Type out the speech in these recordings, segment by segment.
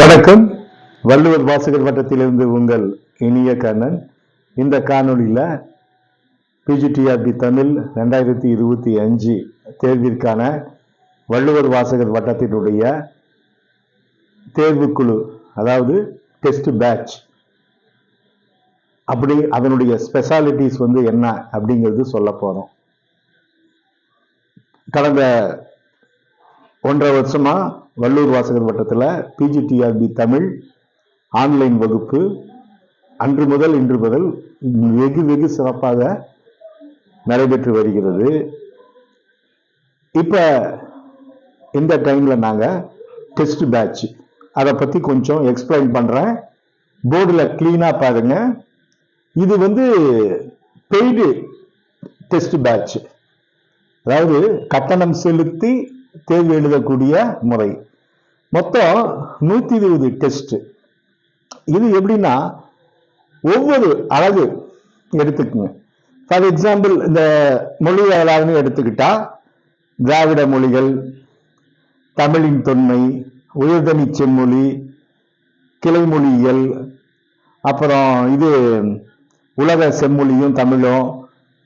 வணக்கம். வள்ளுவர் வாசகர் வட்டத்திலிருந்து உங்கள் இனிய கண்ணன். இந்த காணொலியில் பிஜிடிஆர்பி தமிழ் ரெண்டாயிரத்தி இருபத்தி அஞ்சு தேர்விற்கான வள்ளுவர் வாசகர் வட்டத்தினுடைய தேர்வுக்குழு அதாவது டெஸ்ட் பேட்ச். அப்படி அதனுடைய ஸ்பெஷாலிட்டிஸ் வந்து என்ன அப்படிங்கிறது சொல்ல போகிறோம் கடந்த ஒன்றரை வருஷமா வள்ளூர் வாசகர் வட்டத்தில் பிஜிடிஆர்பி தமிழ் ஆன்லைன் வகுப்பு. அன்று முதல் இன்று முதல் வெகு வெகு சிறப்பாக நடைபெற்று வருகிறது. இப்போ இந்த டைமில் நாங்கள் டெஸ்ட் பேட்ச் அதை பற்றி கொஞ்சம் எக்ஸ்பிளைன் பண்ணுறேன் போர்டில் க்ளீனாக பாருங்க. இது வந்து பெய்டு டெஸ்ட் பேட்ச் அதாவது கட்டணம் செலுத்தி தேர்வு எழுதக்கூடிய முறை. மொத்தம் நூத்தி இருபது டெஸ்ட் இது எப்படின்னா ஒவ்வொரு அழகு எடுத்துக்குங்க. ஃபார் எக்ஸாம்பிள் இந்த மொழி அழகுன்னு எடுத்துக்கிட்டா திராவிட மொழிகள் தமிழின் தொன்மை உயர்தனி செம்மொழி கிளைமொழியியல் அப்புறம் இது உலக செம்மொழியும் தமிழும்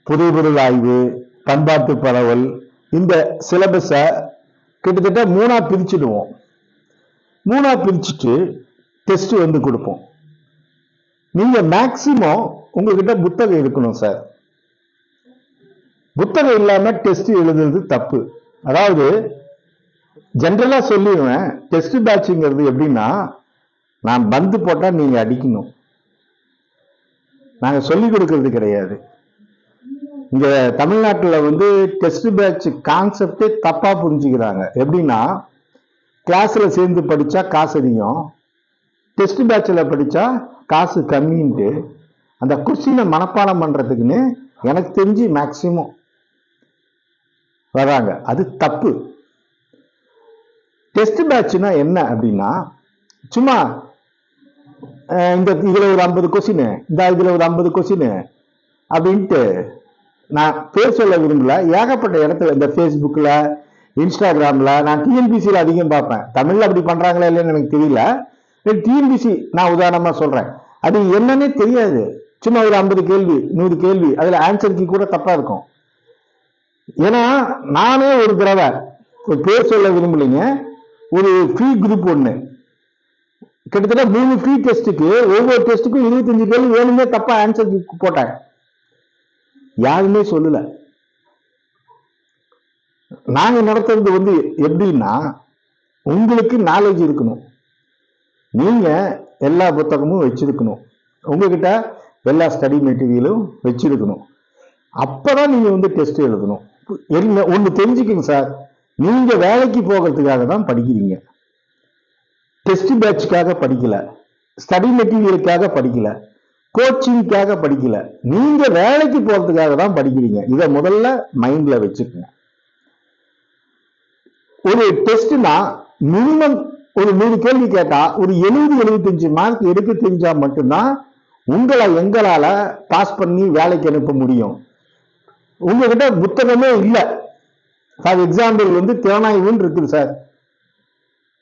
புது புது ஆய்வு பண்பாட்டு பரவல் இந்த சிலபஸை கிட்டத்தட்ட மூணா பிரிச்சிடுவோம். மூணா பிரிச்சுட்டு டெஸ்ட் வந்து கொடுப்போம். நீங்க மேக்சிமம் உங்ககிட்ட புத்தகம் இருக்கணும் சார் புத்தகம் இல்லாம டெஸ்ட் எழுதுறது தப்பு. அதாவது ஜென்ரலா சொல்லிடுவேன் டெஸ்ட் பேட்சுங்கிறது எப்படின்னா நான் பந்து போட்டா நீங்க அடிக்கணும். நாங்க சொல்லி கொடுக்கறது கிடையாது. இங்க தமிழ்நாட்டில் வந்து டெஸ்ட் பேட்ச் கான்செப்டே தப்பா புரிஞ்சுக்கிறாங்க. எப்படின்னா கிளாஸ்ல சேர்ந்து படிச்சா காசு அதிகம் டெஸ்ட் பேட்சில் படிச்சா காசு கம்மின்ட்டு அந்த கொஸ்டினை மனப்பாடம் பண்றதுக்குன்னு எனக்கு தெரிஞ்சு மேக்சிமம் வராங்க அது தப்பு. டெஸ்ட் பேட்ச்னா என்ன அப்படின்னா சும்மா இந்த இதில் ஒரு ஐம்பது கொஸ்டின் இந்த இதில் ஒரு ஐம்பது கொஸ்டின் அப்படின்ட்டு நான் பேர் சொல்ல விரும்பல. ஏகப்பட்ட இடத்துல இந்த ஃபேஸ்புக்கில் இன்ஸ்டாகிராமில் நான் டிஎன்பிசியில் அதிகம் பார்ப்பேன். தமிழில் அப்படி பண்ணுறாங்களா இல்லைன்னு எனக்கு தெரியல. டிஎன்பிசி நான் உதாரணமாக சொல்கிறேன் அது என்னன்னே தெரியாது. சும்மா ஒரு ஐம்பது கேள்வி நூறு கேள்வி அதில் ஆன்சருக்கு கூட தப்பாக இருக்கும். ஏன்னா நானே ஒரு தடவை பேர் சொல்ல விரும்பலைங்க. ஒரு ஃப்ரீ குரூப் ஒன்று கிட்டத்தட்ட மூணு ஃப்ரீ டெஸ்ட்டுக்கு ஒவ்வொரு டெஸ்ட்டுக்கும் இருபத்தஞ்சு கேள்வி வேணுமே தப்பாக ஆன்சர் போட்டேன் யாருமே சொல்லல. நாங்க நடத்துறது வந்து எப்படின்னா உங்களுக்கு நாலேஜ் இருக்கணும். நீங்க எல்லா புத்தகமும் வச்சிருக்கணும். உங்ககிட்ட எல்லா ஸ்டடி மெட்டீரியலும் வச்சிருக்கணும். அப்பதான் நீங்க வந்து டெஸ்ட் எழுதணும். என்ன ஒண்ணு தெரிஞ்சுக்கங்க சார் நீங்க வேலைக்கு போகிறதுக்காக தான் படிக்கிறீங்க. டெஸ்ட் பேட்சுக்காக படிக்கல. ஸ்டடி மெட்டீரியலுக்காக படிக்கல. கோச்சிங்காக படிக்கல. நீங்க வேலைக்கு போறதுக்காக தான் படிக்கிறீங்க. இதை முதல்ல மைண்ட்ல வச்சுக்கோங்க. ஒரு டெஸ்ட்னா மினிமம் ஒரு நூறு கேள்வி கேட்டா ஒரு எழுபது எழுபத்தஞ்சு மார்க் எடுக்க தெரிஞ்சா மட்டும்தான் உங்களை எங்களால பாஸ் பண்ணி வேலைக்கு அனுப்ப முடியும். உங்ககிட்ட புத்தகமே இல்லை. ஃபார் எக்ஸாம்பிள் வந்து திறனாய்வுன்னு இருக்குது சார்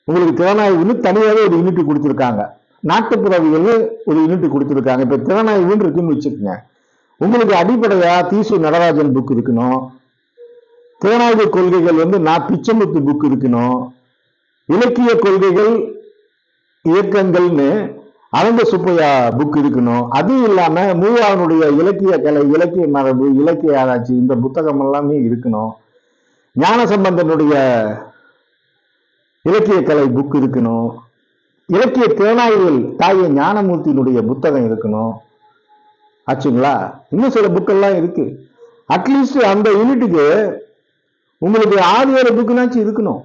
உங்களுக்கு திறனாய்வுன்னு தனியாகவே ஒரு யூனிட் கொடுத்துருக்காங்க. நாட்டுப்புறவியல் ஒரு யூனிட் கொடுத்துருக்காங்க. இப்போ திறனாய்வுன்னு இருக்குன்னு வச்சுக்கோங்க. உங்களுக்கு அடிப்படையாக தீசு நடராஜன் புக் இருக்கணும். திறனாய்வு கொள்கைகள் வந்து நான் பிச்சமுத்து புக் இருக்கணும். இலக்கிய கொள்கைகள் இயக்கங்கள்னு அரங்க சுப்பையா புக் இருக்கணும். அதுவும் இல்லாமல் மூவாவனுடைய இலக்கிய கலை இலக்கிய மரபு இலக்கிய ஆராய்ச்சி இந்த புத்தகம் எல்லாமே இருக்கணும். ஞான சம்பந்தனுடைய இலக்கிய கலை புக் இருக்கணும். இலக்கிய திறனாய்வுகள் தாய ஞானமூர்த்தியினுடைய புத்தகம் இருக்கணும். ஆச்சுங்களா? இன்னும் சில புக்கெல்லாம் இருக்கு. அட்லீஸ்ட் அந்த யூனிட்டுக்கு உங்களுக்கு ஆறு ஏழு புக்குனாச்சும் இருக்கணும்.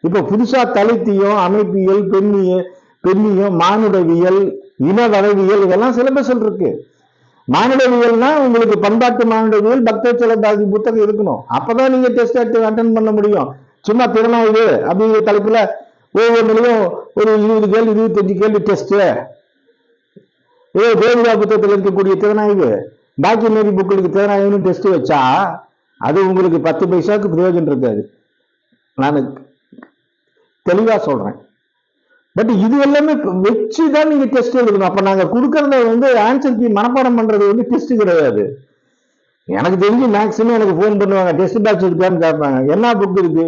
இப்போ புதுசா தலித்தியம் அமைப்பியல் பெண்ணிய பெண்ணியம் மானுடவியல் இனவளவியல் இதெல்லாம் சிலபஸில் இருக்கு. மானுடவியல்னா உங்களுக்கு பண்பாட்டு மானுடவியல் பக்தச்சலதாதி புத்தகம் இருக்கணும். அப்பதான் நீங்க டெஸ்ட் அட்டன் பண்ண முடியும். சும்மா திறனாய்வு அப்படிங்கிற தலைப்புல ஒவ்வொன்றுலையும் ஒரு இருபது கேள்வி இருபத்தஞ்சு கேள்வி டெஸ்ட்டு ஏதோ தேவிதா புத்தகத்தில் இருக்கக்கூடிய திறனாய்வு பாக்கி மாரி புக்களுக்கு திறனாய்வுன்னு டெஸ்ட் வச்சா அது உங்களுக்கு பத்து பைசாவுக்கு பிரயோஜனம் இருக்காது. நான் தெளிவாக சொல்கிறேன் பட் இது எல்லாமே வச்சு தான் நீங்கள் டெஸ்ட் எழுதணும். அப்போ நாங்கள் கொடுக்கறத வந்து ஆன்சர் கீ மனப்பாடம் பண்ணுறது வந்து டெஸ்ட் கிடையாது. எனக்கு தெரிஞ்சு மேக்ஸிமம் எனக்கு ஃபோன் பண்ணுவாங்க டெஸ்ட் பேட்ச் இருக்கான்னு கேட்பாங்க. என்ன புக் இருக்குது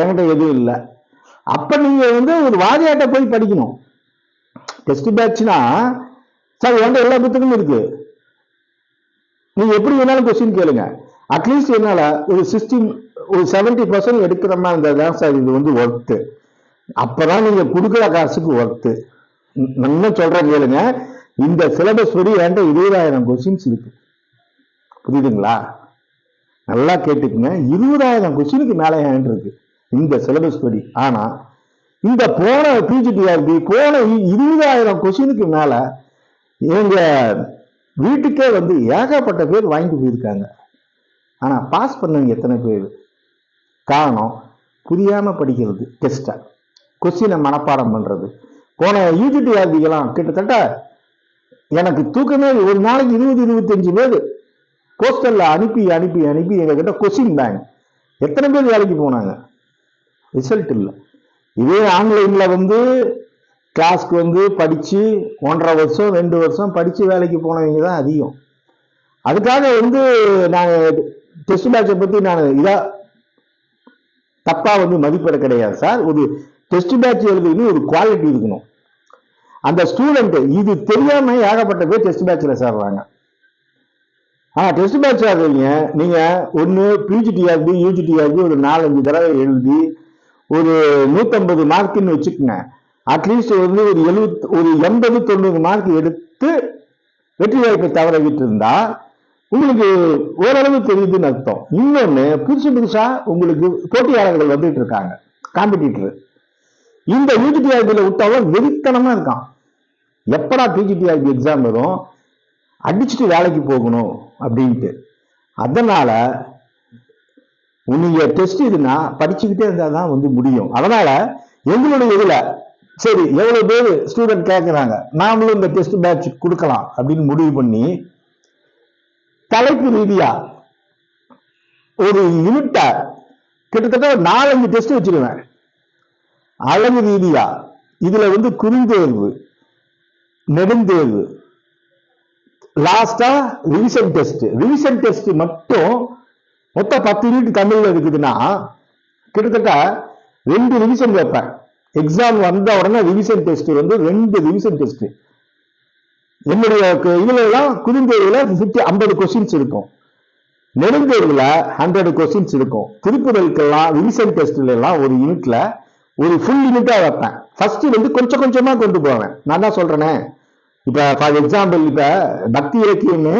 என்கிட்ட எதுவும் இல்லை. அப்ப நீங்க வந்து ஒரு வாதியாட்ட போய் படிக்கணும். டெஸ்ட் பேட்ச்னா சார் வந்து எல்லா புத்தகமும் இருக்கு. நீங்க எப்படி வேணாலும் கொஸ்டின் கேளுங்க. அட்லீஸ்ட் என்னால ஒரு சிக்ஸ்டீன் ஒரு செவன்டி பர்சன்ட் எடுக்கிற மாதிரி இருந்தால் தான் சார் இது வந்து ஒர்த்து அப்பதான் நீங்க கொடுக்குற காசுக்கு ஒர்த்து நல்லா சொல்றேன் கேளுங்க. இந்த சிலபஸ் படி என்கிட்ட இருபதாயிரம் கொஸ்டின்ஸ் இருக்கு. புரியுதுங்களா? நல்லா கேட்டுக்குங்க. இருபதாயிரம் கொஸ்டினுக்கு மேலே ஏன் இருக்கு. இந்த சிலபஸ் படி. ஆனா இந்த போன பிஜிடிஆர்பி போன இருபதாயிரம் கொஸ்டினுக்கு மேல எங்க வீட்டுக்கே வந்து ஏகப்பட்ட பேர் வாங்கிட்டு போயிருக்காங்க. ஆனா பாஸ் பண்ணவங்க எத்தனை பேர்? காரணம் புரியாம படிக்கிறது டெஸ்ட்டை கொஸ்டினை மனப்பாடம் பண்றது. போன யூஜிடிஆர்பிக்கெல்லாம் கிட்டத்தட்ட எனக்கு தூக்கமே ஒரு நாளைக்கு இருபது இருபத்தஞ்சு பேர் போஸ்டல்ல அனுப்பி அனுப்பி அனுப்பி எங்ககிட்ட கொஸ்டின் பேங்க் எத்தனை பேர் வேலைக்கு போனாங்க? ரிசல்ட் இல்லை. இதே ஆன்லைனில் வந்து கிளாஸ்க்கு வந்து படித்து ஒன்றரை வருஷம் ரெண்டு வருஷம் படித்து வேலைக்கு போனவங்க தான் அதிகம். அதுக்காக வந்து நான் டெஸ்ட் பேட்சை பற்றி நான் இதாக தப்பாக வந்து மதிப்பிட கிடையாது சார். ஒரு டெஸ்ட் பேட்ச் எழுதுன்னு ஒரு குவாலிட்டி இருக்கணும். அந்த ஸ்டூடெண்ட்டு இது தெரியாமல் ஏகப்பட்ட பேர் டெஸ்ட் பேட்சில் சேர்றாங்க. ஆ டெஸ்ட் பேட்ச் ஆகுறீங்க நீங்கள் ஒன்று பிஜிடிஆர்பி யூஜிடிஆர்பி ஒரு நாலஞ்சு தடவை எழுதி ஒரு நூற்றம்பது மார்க்குன்னு வச்சுக்கோங்க. அட்லீஸ்ட் வந்து ஒரு எழுபத் ஒரு எண்பது தொண்ணூறு மார்க் எடுத்து வெற்றி வாய்ப்பை தவற விட்டு இருந்தா உங்களுக்கு ஓரளவு தெரியுதுன்னு அர்த்தம். இன்னொன்னு புதுசு புதுசா உங்களுக்கு போட்டியாளர்கள் வந்துட்டு இருக்காங்க காம்படிட்டர் இந்த யூஜிடிஆர்பியில் விட்டாலும் வெறித்தனமா இருக்கான். எப்படா பிஜிடிஆர்பி எக்ஸாம் வரும்? அடிச்சுட்டு வேலைக்கு போகணும் அப்படின்ட்டு. அதனால நீங்க டெஸ்ட் இதுனா படிச்சுக்கிட்டே இருந்தா தான் வந்து முடியும். அதனால எங்களுடைய இதுல சரி எவ்வளவு பேர் ஸ்டூடெண்ட் கேட்குறாங்க நாமளும் இந்த டெஸ்ட் பேட்ச் கொடுக்கலாம் அப்படின்னு முடிவு பண்ணி தலைப்பு ரீதியா ஒரு யூனிட்டா கிட்டத்தட்ட ஒரு நாலஞ்சு டெஸ்ட் வச்சிருவேன் அழகு ரீதியா இதுல வந்து குறுந்தேர்வு நெடுந்தேர்வு லாஸ்டா ரிவிஷன் டெஸ்ட் ரிவிஷன் டெஸ்ட் மட்டும் மொத்தம் பத்து யூனிட் தமிழ்ல இருக்குதுன்னா கிட்டத்தட்ட ரெண்டு ரிவிஷன் வைப்பேன் எக்ஸாம் வந்த உடனே ரிவிஷன் டெஸ்ட் வந்து ரெண்டு ரிவிஷன் டெஸ்ட் என்னுடைய இதுல எல்லாம் குறுந்தேர்வுல ஃபிஃப்டி ஐம்பது கொஸ்டின்ஸ் இருக்கும். நெடுந்தேர்வுல ஹண்ட்ரட் கொஸ்டின்ஸ் இருக்கும். திருப்புதலுக்கெல்லாம் ரிவிஷன் டெஸ்ட்ல எல்லாம் ஒரு யூனிட்ல ஒரு ஃபுல் யூனிட்டா வைப்பேன். ஃபர்ஸ்ட் வந்து கொஞ்சம் கொஞ்சமா கொண்டு போவேன். நான் தான் சொல்றேனே? இப்ப ஃபார் எக்ஸாம்பிள் இப்ப பக்தி இலக்கியம்னு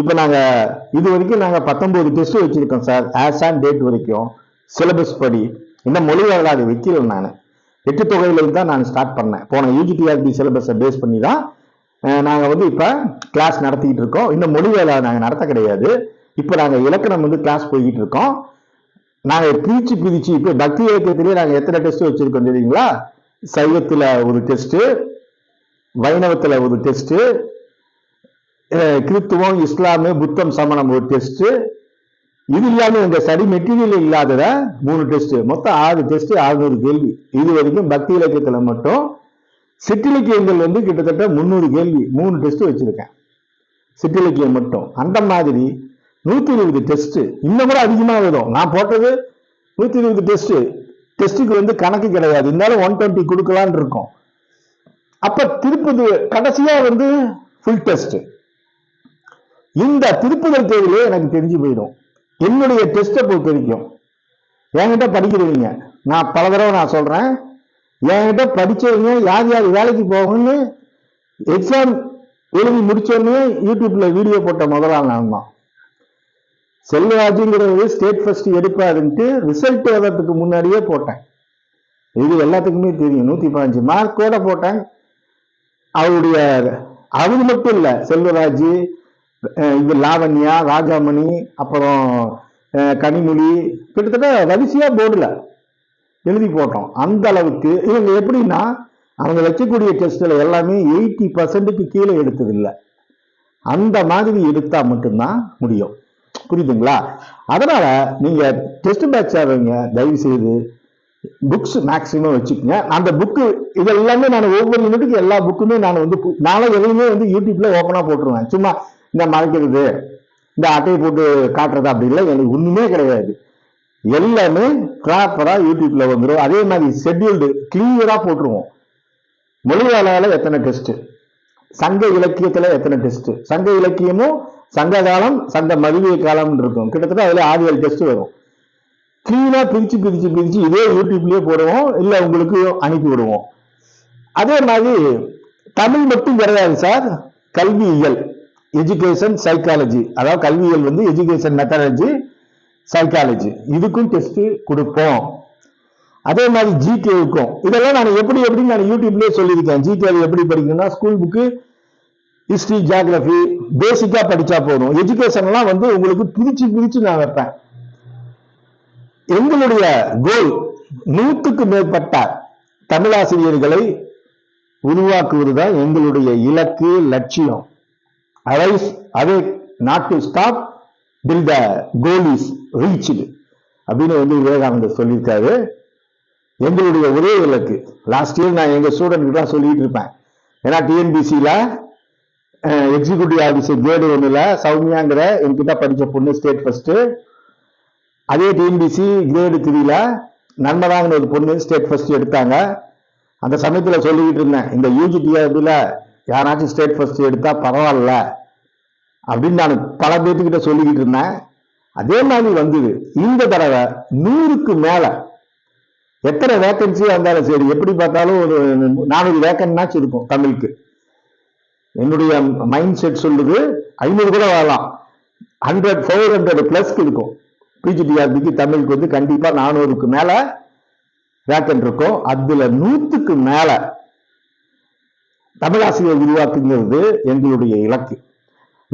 இப்போ நாங்க இது வரைக்கும் நாங்க பத்தொன்பது டெஸ்ட் வச்சிருக்கோம் சார் ஆஸ் ஆன் டேட் வரைக்கும் சிலபஸ் படி. இன்னும் மொழி வரலாறு வைக்கல நான். எட்டு தொகையிலிருந்து தான் நான் ஸ்டார்ட் பண்ணேன். போன யூஜிடிஆர்பி சிலபஸை பேஸ் பண்ணி தான் நாங்கள் வந்து இப்போ கிளாஸ் நடத்திக்கிட்டு இருக்கோம். இன்னும் மொழி வேலை நாங்கள் நடத்த கிடையாது. இப்போ நாங்கள் இலக்கணம் வந்து கிளாஸ் போய்கிட்டு இருக்கோம். நாங்கள் பிரிச்சு பிரித்து இப்போ பக்தி இலக்கியத்திலேயே நாங்கள் எத்தனை டெஸ்ட் வச்சுருக்கோம் தெரியுங்களா? சைவத்தில் ஒரு டெஸ்ட்டு வைணவத்தில் ஒரு டெஸ்ட்டு கிறித்துவம் இஸ்லாமு புத்தம் சமணம் ஒரு டெஸ்ட் இது இல்லாமல் இந்த சரி மெட்டீரியல் இல்லாதத? மூணு டெஸ்ட் மொத்தம் ஆறு டெஸ்ட் ஆறுநூறு கேள்வி. இது வரைக்கும் பக்தி இலக்கியத்தில் மட்டும் சிற்றிலக்கியங்கள் வந்து கிட்டத்தட்ட முந்நூறு கேள்வி மூணு டெஸ்ட் வச்சிருக்கேன். சிற்றிலக்கியம் மட்டும். அந்த மாதிரி நூத்தி இருபது டெஸ்ட் இன்னும் கூட அதிகமாக வரும். நான் போட்டது நூத்தி இருபது டெஸ்ட் டெஸ்ட்டுக்கு வந்து கணக்கு கிடையாது. இருந்தாலும் ஒன் டுவெண்ட்டி கொடுக்கலான் இருக்கோம். அப்ப திருப்பதி கடைசியா வந்து ஃபுல் டெஸ்ட் இந்த திருப்புதல் தேதியிலே எனக்கு தெரிஞ்சு போயிடும். என்னுடைய டெஸ்ட்டை பொறுத்த வரைக்கும். என்கிட்ட படிக்கிறவங்க நான் பல தடவை நான் சொல்றேன் என்கிட்ட படிச்சவங்க யார் யார் வேலைக்கு போகணும்னு எக்ஸாம் எழுதி முடிச்சோடனே யூடியூப்ல வீடியோ போட்ட முதலாள் நான் தான். செல்வராஜுங்கிறது ஸ்டேட் ஃபர்ஸ்ட் எடுப்பாருன்ட்டு ரிசல்ட் வர்றதுக்கு முன்னாடியே போட்டேன். இது எல்லாத்துக்குமே தெரியும். நூத்தி பதினஞ்சு மார்க்கோட போட்டேன். அவருடைய அது மட்டும் இல்லை செல்வராஜ் இது லாவண்யா ராஜாமணி அப்புறம் கனிமொழி கிட்டத்தட்ட வரிசையாக போர்டில் எழுதி போட்டோம். அந்த அளவுக்கு இவங்க எப்படின்னா அவங்க வைக்கக்கூடிய டெஸ்ட்டில் எல்லாமே எயிட்டி பர்சன்ட்டுக்கு கீழே எடுத்ததில்லை அந்த மாதிரி எடுத்தால் மட்டும்தான் முடியும். புரியுதுங்களா? அதனால் நீங்கள் டெஸ்ட் பேட்ச் ஆகிறவங்க தயவு செய்து புக்ஸ் மேக்ஸிமம் வச்சுக்கோங்க. அந்த புக்கு இது எல்லாமே நான் ஒவ்வொரு யூனிட்டுக்கு எல்லா புக்குமே நான் வந்து நானும் எதையுமே வந்து யூடியூப்ல ஓப்பனாக போட்டுருவேன். சும்மா இந்த மறைக்கிறது. இந்த அட்டையை போட்டு காட்டுறது அப்படி இல்லை எனக்கு ஒன்றுமே கிடையாது. எல்லாமே ப்ராப்பராக யூடியூப்பில் வந்துடும் அதே மாதிரி ஷெட்யூல்டு கிளியராக போட்டுருவோம். மொழியாளால் எத்தனை டெஸ்ட்டு சங்க இலக்கியத்தில் எத்தனை டெஸ்ட்டு சங்க இலக்கியமும் சங்க காலம் சங்க மதுவிய காலம்னு இருக்கும். கிட்டத்தட்ட அதில் ஆறு ஏழு டெஸ்ட் வரும். கிளீனாக பிரிச்சு பிரிச்சு பிரிச்சு இதே யூடியூப்லேயே போடுவோம். இல்லை உங்களுக்கு அனுப்பி விடுவோம். அதே மாதிரி தமிழ் மட்டும் கிடையாது சார். கல்வியியல் எஜுகேஷன் சைக்காலஜி அதாவது கல்வியல் வந்து எஜுகேஷன் மெத்தடாலஜி சைக்காலஜி இதுக்கும் டெஸ்ட் கொடுப்போம். அதே மாதிரி ஜிகேவுக்கும் இதெல்லாம் நான் எப்படி எப்படி நான் யூடியூப்லேயே சொல்லியிருக்கேன். ஜிகேவை எப்படி படிக்கணும்னா ஸ்கூல் புக்கு ஹிஸ்ட்ரி ஜியாகிரபி பேசிக்கா படிச்சா போதும். எஜுகேஷன்லாம் வந்து உங்களுக்கு பிரிச்சு பிரிச்சு நான் வைப்பேன். எங்களுடைய கோல் நூற்றுக்கு மேற்பட்ட தமிழாசிரியர்களை உருவாக்குவதுதான் எங்களுடைய இலக்கு லட்சியம். அரைஸ் அதே not to stop till the goal is reached அப்படின்னு வந்து விவேகானந்தர் சொல்லியிருக்காரு. எங்களுடைய ஒரே இலக்கு. லாஸ்ட் இயர் நான் எங்கள் ஸ்டூடெண்ட் தான் சொல்லிட்டு இருப்பேன். ஏன்னா டிஎன்பிசியில் எக்ஸிக்யூட்டிவ் ஆஃபீஸர் கிரேடு ஒன்றில் சௌமியாங்கிற என்கிட்ட படித்த பொண்ணு ஸ்டேட் ஃபஸ்ட்டு அதே டிஎன்பிசி கிரேடு த்ரீல நன்மதாங்கிற ஒரு பொண்ணு ஸ்டேட் ஃபர்ஸ்ட் எடுத்தாங்க. அந்த சமயத்தில் சொல்லிக்கிட்டு இருந்தேன். இந்த யூஜிடிஆர்பில யாராச்சும் ஸ்டேட் ஃபஸ்ட் எடுத்தால் பரவாயில்ல அப்படின்னு நான் பல பேர்த்துக்கிட்ட சொல்லிக்கிட்டு இருந்தேன். அதே மாதிரி வந்தது. இந்த தடவை நூறுக்கு மேலே எத்தனை வேக்கன்சியாக வந்தாலும் சரி எப்படி பார்த்தாலும் ஒரு நானூறு வேக்கன்ட்னாச்சும் இருக்கும் தமிழுக்கு. என்னுடைய மைண்ட் செட் சொல்லுது ஐநூறு கூட வரலாம். ஹண்ட்ரட் ஃபோர் ஹண்ட்ரட் ப்ளஸ்க்கு இருக்கும். பிஜிடிஆர்பிக்கு தமிழுக்கு வந்து கண்டிப்பாக நானூறுக்கு மேலே வேக்கன்ட் இருக்கும். அதில் நூற்றுக்கு மேலே தமிழாசிரியர் உருவாக்குங்கிறது எங்களுடைய இலக்கு.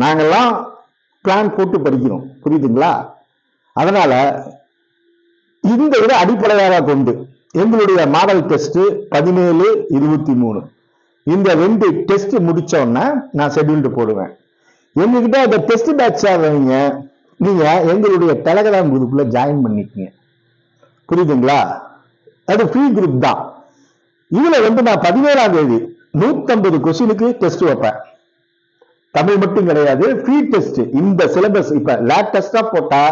நாங்கள்லாம் பிளான் போட்டு படிக்கிறோம். புரியுதுங்களா? அதனால இந்த இதை அடிப்படையாக கொண்டு எங்களுடைய மாடல் டெஸ்ட் பதினேழு இருபத்தி மூணு. இந்த ரெண்டு டெஸ்ட் முடித்தோன்னே நான் ஷெட்யூல்டு போடுவேன். எங்ககிட்ட அந்த டெஸ்ட் பேட்ச் ஆகிறவங்க நீங்க எங்களுடைய டெலகிராம் குரூப்ல ஜாயின் பண்ணிக்கங்க. புரியுதுங்களா? அது ஃப்ரீ குரூப் தான். இதுல வந்து நான் பதினேழாம் தேதி நூத்தம்பது கொஸ்டினுக்கு டெஸ்ட் வைப்பேன். தமிழ் மட்டும் கிடையாது ஃப்ரீ டெஸ்ட் இந்த சிலபஸ் இப்ப லேட்டஸ்டா போட்டா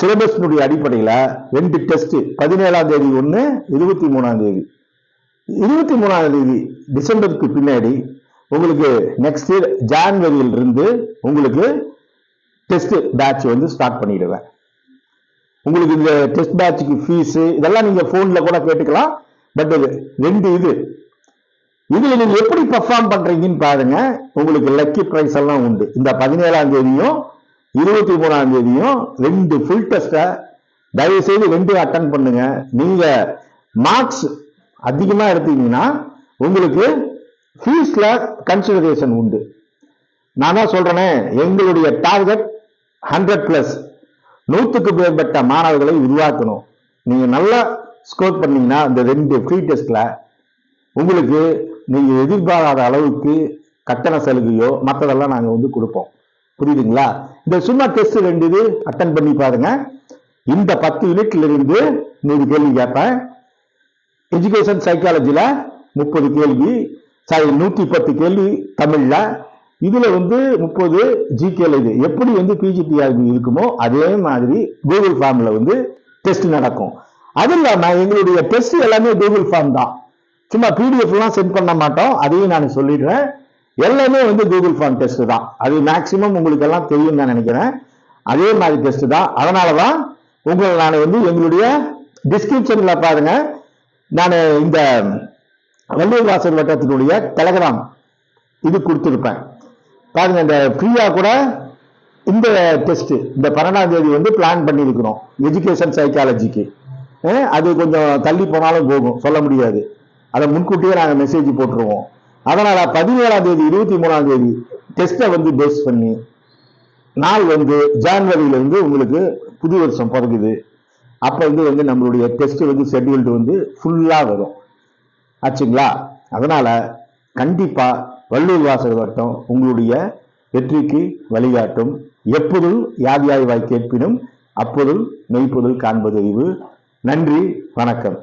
சிலபஸ்னுடைய அடிப்படையில ரெண்டு டெஸ்ட் பதினேழாம் தேதி ஒன்று இருபத்தி மூணாம் தேதி. இருபத்தி மூணாம் தேதி டிசம்பருக்கு பின்னாடி உங்களுக்கு நெக்ஸ்ட் இயர் ஜான்வரியில் இருந்து உங்களுக்கு டெஸ்ட் பேட்ச் வந்து ஸ்டார்ட் பண்ணிடுவேன். உங்களுக்கு இந்த டெஸ்ட் பேட்சுக்கு ஃபீஸ் இதெல்லாம் நீங்கள் ஃபோனில் கூட கேட்டுக்கலாம். பட் இது ரெண்டு இது இதுல நீங்க எப்படி பெர்ஃபார்ம் பண்றீங்கன்னு பாருங்க. உங்களுக்கு லக்கி பிரைஸ் எல்லாம் உண்டு. இந்த பதினேழாம் தேதியும் இருபத்தி மூணாம் தேதியும் ரெண்டு ஃபுல் டெஸ்ட தயவு செய்து ரெண்டு அட்டன் பண்ணுங்க. நீங்க மார்க்ஸ் அதிகமா எடுத்தீங்கன்னா உங்களுக்கு ஃபீஸ்ல கன்சிடரேஷன் உண்டு. நான் தான் சொல்றேனே எங்களுடைய டார்கெட் ஹண்ட்ரட் பிளஸ் நூற்றுக்கு மேற்பட்ட மாணவர்களை உருவாக்கணும். நீங்க நல்லா ஸ்கோர் பண்ணீங்கன்னா இந்த ரெண்டு ஃப்ரீ டெஸ்ட்ல உங்களுக்கு நீங்கள் எதிர்பாராத அளவுக்கு கட்டண சலுகையோ மற்றதெல்லாம் நாங்கள் வந்து கொடுப்போம். புரியுதுங்களா? இந்த சும்மா டெஸ்ட் ரெண்டு இது அட்டன் பண்ணி பாருங்க. இந்த பத்து யூனிட்ல இருந்து நூறு கேள்வி கேட்பேன். எஜுகேஷன் சைக்காலஜியில் முப்பது கேள்வி சாரி நூத்தி பத்து கேள்வி தமிழ்ல. இதுல வந்து முப்பது ஜிகேல இது. எப்படி வந்து பிஜிடிஆர்பி இருக்குமோ அதே மாதிரி கூகுள் ஃபார்ம்ல வந்து டெஸ்ட் நடக்கும். அது இல்லாம எங்களுடைய டெஸ்ட் எல்லாமே கூகுள் ஃபார்ம் தான். சும்மா பிடிஎஃப்லாம் சென்ட் பண்ண மாட்டோம். அதையும் நான் சொல்லிடுறேன். எல்லாமே வந்து கூகுள் ஃபார்ம் டெஸ்ட் தான். அது மேக்சிமம் உங்களுக்கு எல்லாம் தெரியும் நான் நினைக்கிறேன். அதே மாதிரி டெஸ்ட் தான். அதனால தான் உங்களை நான் வந்து எங்களுடைய டிஸ்கிரிப்ஷனில் பாருங்க. நான் இந்த வள்ளுவர் வாசல் வட்டத்தினுடைய டெலகிராம் இது கொடுத்துருப்பேன். பாருங்க இந்த ஃப்ரீயா கூட இந்த டெஸ்ட் இந்த பன்னெண்டாம் தேதி வந்து பிளான் பண்ணியிருக்கிறோம். எஜுகேஷன் சைக்காலஜிக்கு அது கொஞ்சம் தள்ளி போனாலும் போகும். சொல்ல முடியாது. அதை முன்கூட்டியே நாங்கள் மெசேஜ் போட்டுருவோம். அதனால பதினேழாம் தேதி இருபத்தி மூணாம் தேதி டெஸ்ட்டை வந்து பேஸ் பண்ணி நாள் வந்து ஜான்வரியில இருந்து உங்களுக்கு புது வருஷம் பிறகுது அப்ப வந்து வந்து நம்மளுடைய டெஸ்ட் வந்து ஷெட்யூல்டு வந்து ஃபுல்லா வரும். ஆச்சுங்களா? அதனால கண்டிப்பா வள்ளூர் வாசல் வட்டம் உங்களுடைய வெற்றிக்கு வழிகாட்டும். எப்பொருள் யாதியாய் வாய் கேட்பினும் அப்பொருள் மெய்ப்பொருள் காண்பது அறிவு நன்றி வணக்கம்.